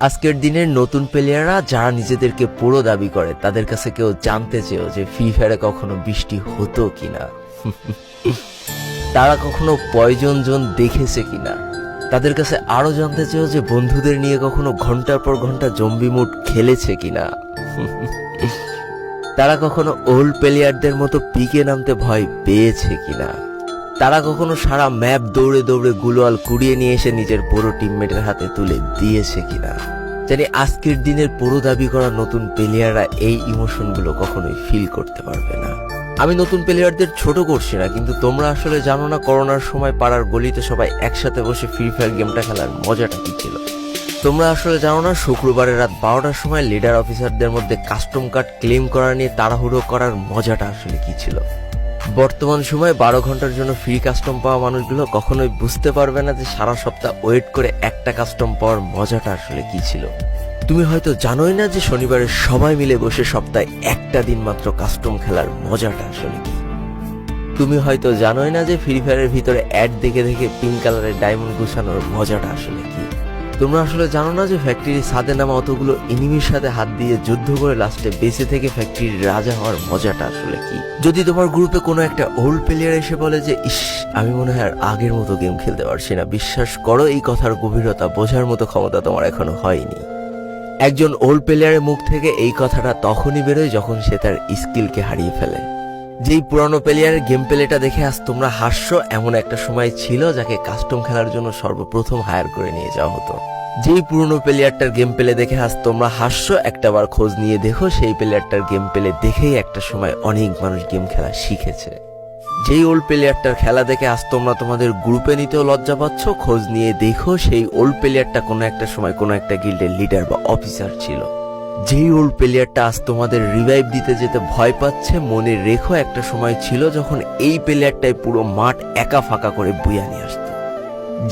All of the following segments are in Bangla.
আজকের দিনের নতুন প্লেয়াররা যারা নিজেদেরকে পুরো দাবি করে, তাদের কাছে কেউ জানতে চেয়েও যে ফ্রি ফায়ারে কখনো বৃষ্টি হতো কিনা। তারা কখনো পয়জন জন দেখেছে কিনা। তাদের কাছে আরও জানতে চেয়েও যে বন্ধুদের নিয়ে কখনো ঘণ্টার পর ঘণ্টা জম্বি মুড খেলেছে কিনা। তারা কখনো ওল্ড প্লেয়ারদের মতো পিকে নামতে ভয় পেয়েছে কিনা। তারা কখনো সারা ম্যাপ দৌড়ে দৌড়ে গুলোয়াল কুড়িয়ে নিয়ে এসে নিজের পুরো টিমমেটের হাতে তুলে দিয়েছে কিনা? জানি আজকের দিনের পুরো দাবি করা নতুন প্লেয়াররা এই ইমোশনগুলো কখনোই ফিল করতে পারবে না। আমি নতুন প্লেয়ারদের ছোট করছি না, কিন্তু তোমরা আসলে জানো না করোনার সময় পাড়ার গলিতে সবাই একসাথে বসে ফ্রি ফায়ার গেমটা খেলার মজাটা কি ছিল? তোমরা আসলে জানো না শুক্রবারের রাত বারোটার সময় লিডার অফিসারদের মধ্যে কাস্টম কার্ড ক্লেম করা নিয়ে তাড়াহুড়ো করার মজাটা আসলে কি ছিল? বর্তমান সময়ে বারো ঘণ্টার জন্য ফ্রি কাস্টম পাওয়া মানুষগুলো কখনোই বুঝতে পারবে না যে সারা সপ্তাহ ওয়েট করে একটা কাস্টম পাওয়ার মজাটা আসলে কি ছিল। তুমি হয়তো জানোই না যে শনিবারে সবাই মিলে বসে সপ্তাহে একটা দিন মাত্র কাস্টম খেলার মজাটা আসলে কি। তুমি হয়তো জানোই না যে ফ্রি ফায়ারের ভিতরে অ্যাড দেখে দেখে পিঙ্ক কালারের ডায়মন্ড গুছানোর মজাটা আসলে কি। তোমরা আসলে জানো না যে ফ্যাক্টরি সাদে নামা অতগুলো এনিমির সাথে হাত দিয়ে যুদ্ধ করে লাস্টে বেঁচে থেকে ফ্যাক্টরির রাজা হওয়ার মজাটা আসলে কি? যদি তোমার গ্রুপে কোনো একটা ওল্ড প্লেয়ার এসে বলে যে, ইস, আমি মনে হয় আর আগের মতো গেম খেলতে পারছি না। বিশ্বাস করো, এই কথার গভীরতা বোঝার মতো ক্ষমতা তোমার এখনও হয়নি। একজন ওল্ড প্লেয়ারের মুখ থেকে এই কথাটা তখনই বেরোয় যখন সে তার স্কিলকে হারিয়ে ফেলে। যেই পুরানো প্লেয়ারের গেম প্লেটা দেখে আজ তোমরা হাস্য এমন একটা সময় ছিল যাকে কাস্টম খেলার জন্য সর্বপ্রথম হায়ার করে নিয়ে যাওয়া হতো। যেই পুরনো প্লেয়ারটার গেম প্লে দেখে আজ তোমরা হাসছো একটাবার খোঁজ নিয়ে দেখো সেই প্লেয়ারটার গেম প্লে দেখেই একটা সময় অনেক মানুষ গেম খেলা শিখেছে। যেই ওল্ড প্লেয়ারটার খেলা দেখে আজ তোমরা তোমাদের গ্রুপে নিতেও লজ্জা পাচ্ছ, খোঁজ নিয়ে দেখো সেই ওল্ড প্লেয়ারটা কোনো একটা সময় কোনো একটা গিল্ডের লিডার বা অফিসার ছিল। যেই ওল্ড প্লেয়ারটা আজ তোমাদের রিভাইভ দিতে যেতে ভয় পাচ্ছে, মনে রেখো একটা সময় ছিল যখন এই প্লেয়ারটাই পুরো মাঠ একা ফাঁকা করে বুয়া নিয়ে আসতো।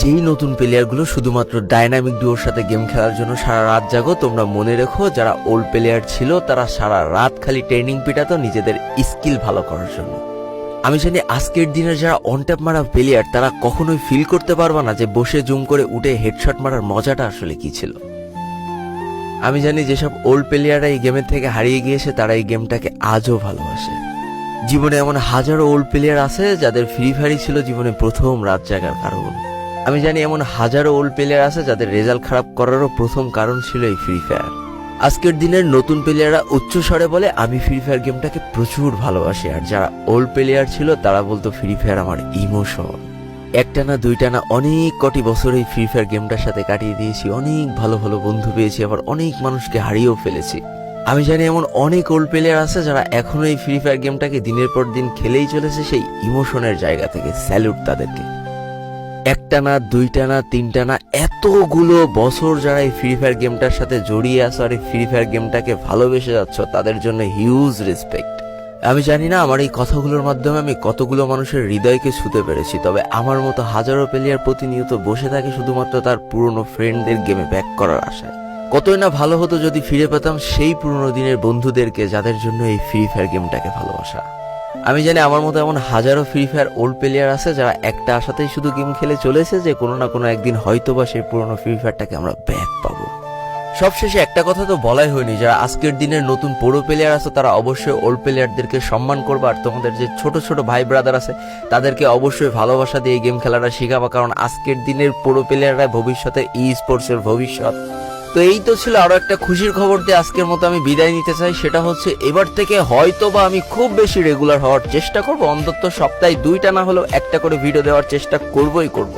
যেই নতুন প্লেয়ারগুলো শুধুমাত্র ডাইনামিক ডুয়োর সাথে গেম খেলার জন্য সারা রাত জাগো, তোমরা মনে রেখো যারা ওল্ড প্লেয়ার ছিল, তারা সারা রাত খালি ট্রেনিং পিটাতো নিজেদের স্কিল ভালো করার জন্য। আমি জানি আজকের দিনের যারা অন ট্যাপ মারা প্লেয়ার তারা কখনোই ফিল করতে পারবা না যে বসে জুম করে উঠে হেডশট মারার মজাটা আসলে কি ছিল। আমি জানি যেসব ওল্ড প্লেয়াররা এই গেমের থেকে হারিয়ে গিয়েছে, তারা এই গেমটাকে আজও ভালোবাসে। জীবনে এমন হাজারো ওল্ড প্লেয়ার আছে যাদের ফ্রি ফায়ারই ছিল জীবনে প্রথম রাত জাগার কারণ। আমি জানি এমন হাজারো ওল্ড প্লেয়ার আছে যাদের রেজাল্ট খারাপ করারও প্রথম কারণ ছিল এই ফ্রি ফায়ার আজকের দিনের নতুন প্লেয়াররা উচ্চ স্বরে বলে, আমি ফ্রি ফায়ার গেমটাকে প্রচুর ভালোবাসি। আর যারা ওল্ড প্লেয়ার ছিল, তারা বলতো ফ্রি ফায়ার আমার ইমোশন একটা না দুইটা না অনেক কটি বছর এই ফ্রি ফায়ার গেমটার সাথে কাটিয়ে দিয়েছি, অনেক ভালো ভালো বন্ধু পেয়েছি, আবার অনেক মানুষকে হারিয়েও ফেলেছি। আমি জানি এমন অনেক ওল্ড প্লেয়ার আছে যারা এখনও এই ফ্রি ফায়ার গেমটাকে দিনের পর দিন খেলেই চলেছে সেই ইমোশনের জায়গা থেকে স্যালুট তাদেরকে। একটা না দুইটা না তিনটা না এতগুলো বছর যারা এই ফ্রি ফায়ার গেমটার সাথে জড়িয়ে আছো আর এই ফ্রি ফায়ার গেমটাকে ভালোবেসে যাচ্ছ, তাদের জন্য হিউজ রেসপেক্ট আমি জানি না আমার এই কথাগুলোর মাধ্যমে আমি কতগুলো মানুষের হৃদয়কে ছুতে পেরেছি, তবে আমার মতো হাজারো প্লেয়ার প্রতিনিয়ত বসে থাকে শুধুমাত্র তার পুরনো ফ্রেন্ডদের গেমে ব্যাক করার আশায়। কতই না ভালো হতো যদি ফিরে পেতাম সেই পুরনো দিনের বন্ধুদেরকে যাদের জন্য এই ফ্রি ফায়ার গেমটাকে ভালোবাসা। আমি জানি আমার মতো এমন হাজারো ফ্রি ফায়ার ওল্ড প্লেয়ার আছে যারা একটা আশাতেই শুধু গেম খেলে চলেছে যে কোনো না কোনো একদিন হয়তো বা সেই পুরনো ফ্রি ফায়ারটাকে আমরা ব্যাক পাবো। সবশেষে একটা কথা তো বলাই হয়নি, যারা আজকের দিনের নতুন পুরো প্লেয়ার আছে, তারা অবশ্যই ওল্ড প্লেয়ারদেরকে সম্মান করবে, আর তোমাদের যে ছোট ছোট ভাই ব্রাদার আছে, তাদেরকে অবশ্যই ভালোবাসা দিয়ে গেম খেলাটা শেখাবা, কারণ আজকের দিনের পুরো প্লেয়াররা ভবিষ্যতে ই স্পোর্টসের ভবিষ্যৎ। তো এই তো ছিল আরও একটা খুশির খবর দিয়ে আজকের মতো আমি বিদায় নিতে চাই, সেটা হচ্ছে এবার থেকে হয়তো বা আমি খুব বেশি রেগুলার হওয়ার চেষ্টা করব, অন্তত সপ্তাহে দুইটা না হলেও একটা করে ভিডিও দেওয়ার চেষ্টা করবই করব।